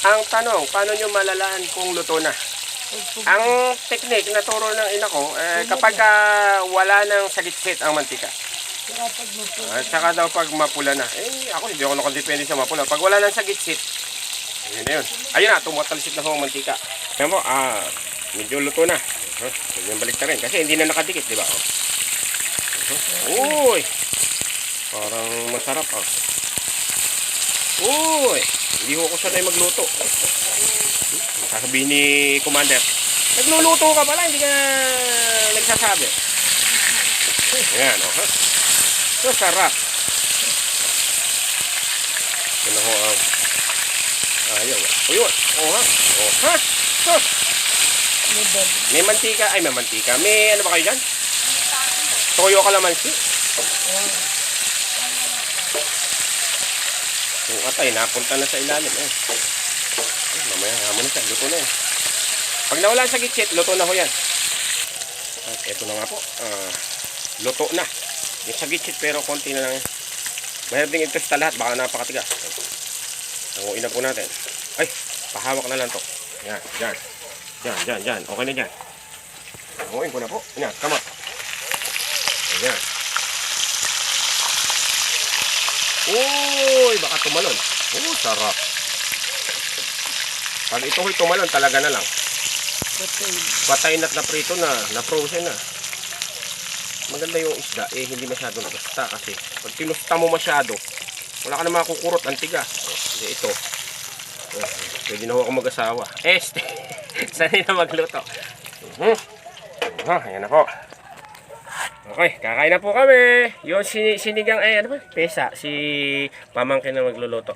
Ang tanong, paano nyo malalaan kung luto na? Ang technique na turo ng ina ko, eh, kapag ah, wala nang sagit-sit ang mantika, at saka daw pag mapula na, eh ako hindi ako nakadepende sa mapula. Pag wala nang sagit-sit, yun na yun. Ayun na, tumatalsik na ho ang mantika. Kaya mo, ah, medyo luto na. Huh? Huwag balik na rin kasi hindi na nakadikit, di ba? Oh. Uy! Parang masarap ah. Uy! Hindi ko ko sanay magluto. Sasabihin ni Commander, nagluluto ka pala, hindi ka nagsasabi. Ayan, oh. Huh? Masarap. Yan ako ang ayaw. O yun. O ha? O ha? Huh? May mantika. Ay, may mantika. May ano ba kayo dyan? Toyo kalamansi. Yung atay, napunta na sa ilalim. Eh. Eh, mamaya, hamon na siya. Luto na yan. Pag nawala sa gitsit, luto na ho yan. At eto na nga po. Ah, luto na. Yung sa gitsit, pero konti na lang yan. Mahirap ding i-testa lahat. Baka napakatigas. Tanguin na po natin. Ay, pahawak na lang to. Yan, yan. Yan, yan, yan. Okay na dyan. Tanguin ko na po. Yan, come on. Ayan. Uy, baka tumalon. Oh, sarap. Pag ito ho'y tumalon, talaga na lang. Patay. Patay na't na prito na, na frozen na. Maganda yung isda, eh hindi masyadong basta kasi pag tinusta mo masyado, wala ka na makukurot, ang tigas. Oh, ito. Oh, pwede na ho ako mag-asawa. Este, sanay na magluto. Mhm. Ah, ayan na po. Okay, kakain na po kami. Yung sin sinigang ay ano ba? Pesa, si pamangkin na magluluto.